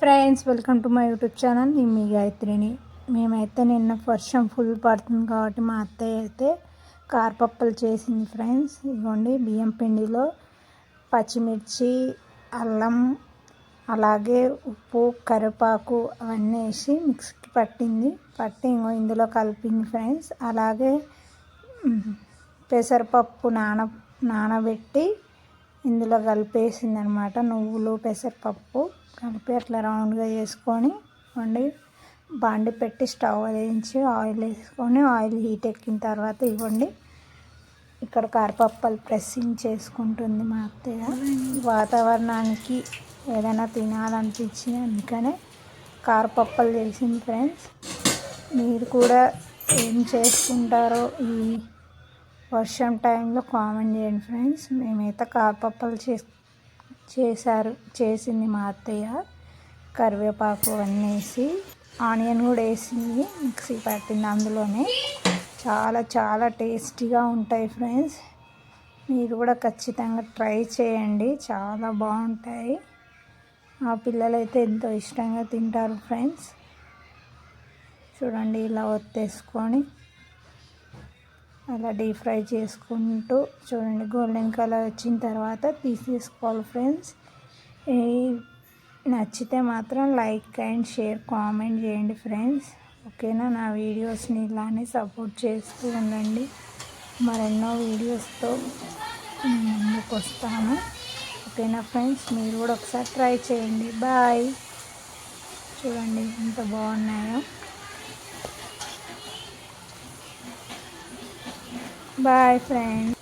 Friends welcome to my YouTube channel. నేను మీ గాయత్రిని. మేమైతే నిన్న వర్షం ఫుల్ పడుతుంది కాబట్టి మా అత్తయ్య అయితే కారపప్పలు చేసింది ఫ్రెండ్స్. ఇదిగోండి బియ్యం పిండిలో పచ్చిమిర్చి అల్లం అలాగే ఉప్పు కరివేపాకు అవన్నీ వేసి మిక్సీకి పట్టింది. పట్టి ఇంకో ఇందులో కలిపింది ఫ్రెండ్స్. అలాగే పెసరపప్పు నాన నానబెట్టి ఇందులో కలిపేసింది అనమాట నువ్వులు పెసరపప్పు. కలిపి అట్లా రౌండ్గా చేసుకొని వండి బాండి పెట్టి స్టవ్ వేయించి ఆయిల్ వేసుకొని ఆయిల్ హీట్ ఎక్కిన తర్వాత ఇవ్వండి. ఇక్కడ కారపప్పలు ప్రెస్సింగ్ చేసుకుంటుంది మా అత్తయ్య. వాతావరణానికి ఏదైనా తినాలనిపించింది అందుకనే కారపప్పలు చేసింది ఫ్రెండ్స్ మీరు కూడా ఏం చేసుకుంటారో ఈ వర్షం టైంలో కామెంట్ చేయండి ఫ్రెండ్స్. మేమైతే కారపప్పలు చే చేశారు. చేసింది మా అత్తయ్య. కరివేపాకు అన్నీ వేసి ఆనియన్ కూడా వేసింది మిక్సీ పట్టింది అందులోనే. చాలా చాలా టేస్టీగా ఉంటాయి ఫ్రెండ్స్. మీరు కూడా ఖచ్చితంగా ట్రై చేయండి. చాలా బాగుంటాయి. మా పిల్లలైతే ఎంతో ఇష్టంగా తింటారు ఫ్రెండ్స్. చూడండి ఇలా ఒత్తేసుకొని అలా డీప్ ఫ్రై చేసుకుంటూ చూడండి గోల్డెన్ కలర్ వచ్చిన తర్వాత తీసేసుకోవాలి ఫ్రెండ్స్ నచ్చితే మాత్రం లైక్ అండ్ షేర్ కామెంట్ చేయండి ఫ్రెండ్స్ ఓకేనా నా వీడియోస్ని ఇలానే సపోర్ట్ చేస్తూ ఉండండి. మరెన్నో వీడియోస్తో ముందుకు వస్తాను. ఓకేనా ఫ్రెండ్స్ మీరు కూడా ఒకసారి ట్రై చేయండి. బాయ్ చూడండి ఎంత బాగున్నాయో. Bye friends